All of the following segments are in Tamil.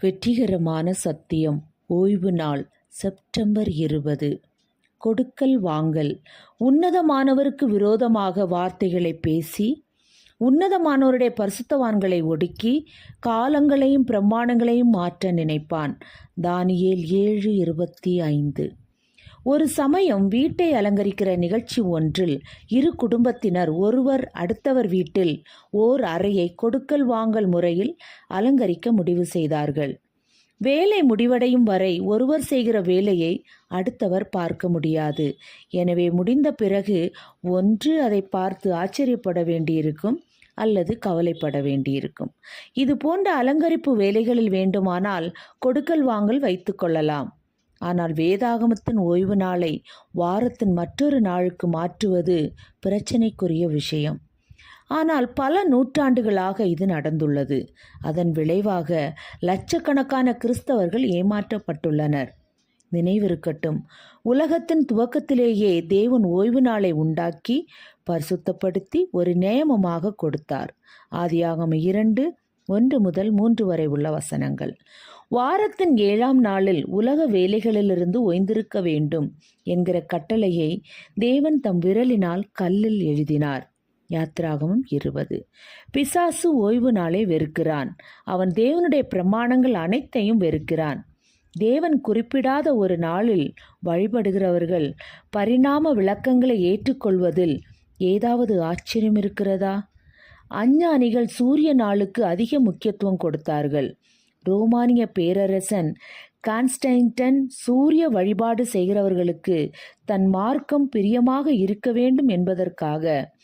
வெற்றிகரமான சத்தியம். ஓய்வு நாள் செப்டம்பர் இருபது. கொடுக்கல் வாங்கல். உன்னதமானவருக்கு விரோதமாக வார்த்தைகளை பேசி உன்னதமானவருடைய பரிசுத்தவான்களை ஒடுக்கி காலங்களையும் பிரமாணங்களையும் மாற்ற நினைப்பான். தானியேல் ஏழு இருபத்தி ஐந்து. ஒரு சமயம் வீட்டை அலங்கரிக்கிற நிகழ்ச்சி ஒன்றில் இரு குடும்பத்தினர் ஒருவர் அடுத்தவர் வீட்டில் ஓர் அறையை கொடுக்கல் வாங்கல் முறையில் அலங்கரிக்க முடிவு செய்தார்கள். வேலை முடிவடையும் வரை ஒருவர் செய்கிற வேலையை அடுத்தவர் பார்க்க முடியாது. எனவே முடிந்த பிறகு ஒன்று அதை பார்த்து ஆச்சரியப்பட வேண்டியிருக்கும் அல்லது கவலைப்பட வேண்டியிருக்கும். இது போன்ற அலங்கரிப்பு வேலைகளில் வேண்டுமானால் கொடுக்கல் வாங்கல் வைத்துக்கொள்ளலாம் ஆனால் வேதாகமத்தின் ஓய்வு நாளை வாரத்தின் மற்றொரு நாளுக்கு மாற்றுவது பிரச்சனைக்குரிய விஷயம். ஆனால் பல நூற்றாண்டுகளாக இது நடந்துள்ளது. அதன் விளைவாக லட்சக்கணக்கான கிறிஸ்தவர்கள் ஏமாற்றப்பட்டுள்ளனர். நினைவிருக்கட்டும் உலகத்தின் துவக்கத்திலேயே தேவன் ஓய்வு நாளை உண்டாக்கி பரிசுத்தப்படுத்தி ஒரு நியமமாக கொடுத்தார். ஆதியாகம இரண்டு ஒன்று முதல் மூன்று வரை உள்ள வசனங்கள். வாரத்தின் ஏழாம் நாளில் உலக வேலைகளிலிருந்து ஓய்ந்திருக்க வேண்டும் என்கிற கட்டளையை தேவன் தம் விரலினால் கல்லில் எழுதினார். யாத்ராகமம் இருபது. பிசாசு ஓய்வு நாளை வெறுக்கிறான். அவன் தேவனுடைய பிரமாணங்கள் அனைத்தையும் வெறுக்கிறான். தேவன் குறிப்பிடாத ஒரு நாளில் வழிபடுகிறவர்கள் பரிணாம விளக்கங்களை ஏற்றுக்கொள்வதில் ஏதாவது ஆச்சரியம் இருக்கிறதா அஞ்ஞானிகள் சூரிய நாளுக்கு அதிக முக்கியத்துவம் கொடுத்தார்கள். ரோமானிய பேரரசன் கான்ஸ்டைன்டன் சூரிய வழிபாடு செய்கிறவர்களுக்கு தன் மார்க்கம் பிரியமாக இருக்க வேண்டும் என்பதற்காக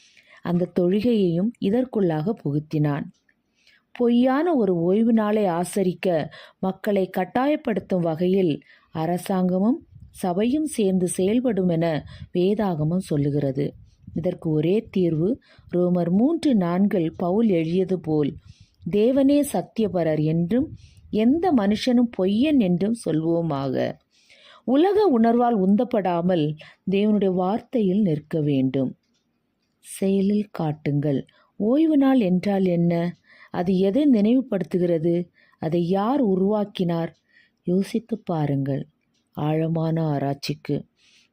அந்த தொழுகையையும் இதற்குள்ளாக புகுத்தினான். பொய்யான ஒரு ஓய்வு நாளை ஆசரிக்க மக்களை கட்டாயப்படுத்தும் வகையில் அரசாங்கமும் சபையும் சேர்ந்து செயல்படும் என வேதாகமம் சொல்லுகிறது. இதற்கு ஒரே தீர்வு ரோமர் மூன்று நான்கில் பவுல் எழுதியது போல் தேவனே சத்தியபரர் என்றும் எந்த மனுஷனும் பொய்யன் என்றும் சொல்வோமாக. உலக உணர்வால் உந்தப்படாமல் தேவனுடைய வார்த்தையில் நிற்க வேண்டும். செயலில் காட்டுங்கள். ஓய்வு நாள் என்றால் என்ன? அது எதை நினைவுபடுத்துகிறது? அதை யார் உருவாக்கினார்? யோசித்து பாருங்கள். ஆழமான ஆராய்ச்சிக்கு.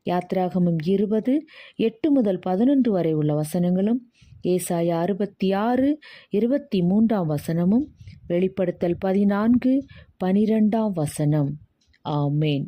யாத்ராகமம் இருபது எட்டு முதல் பதினொன்று வரை உள்ள வசனங்களும் ஏசாயா அறுபத்தி ஆறு இருபத்தி மூன்றாம் வசனமும் வெளிப்படுத்தல் பதினான்கு பனிரெண்டாம் வசனம். ஆமேன்.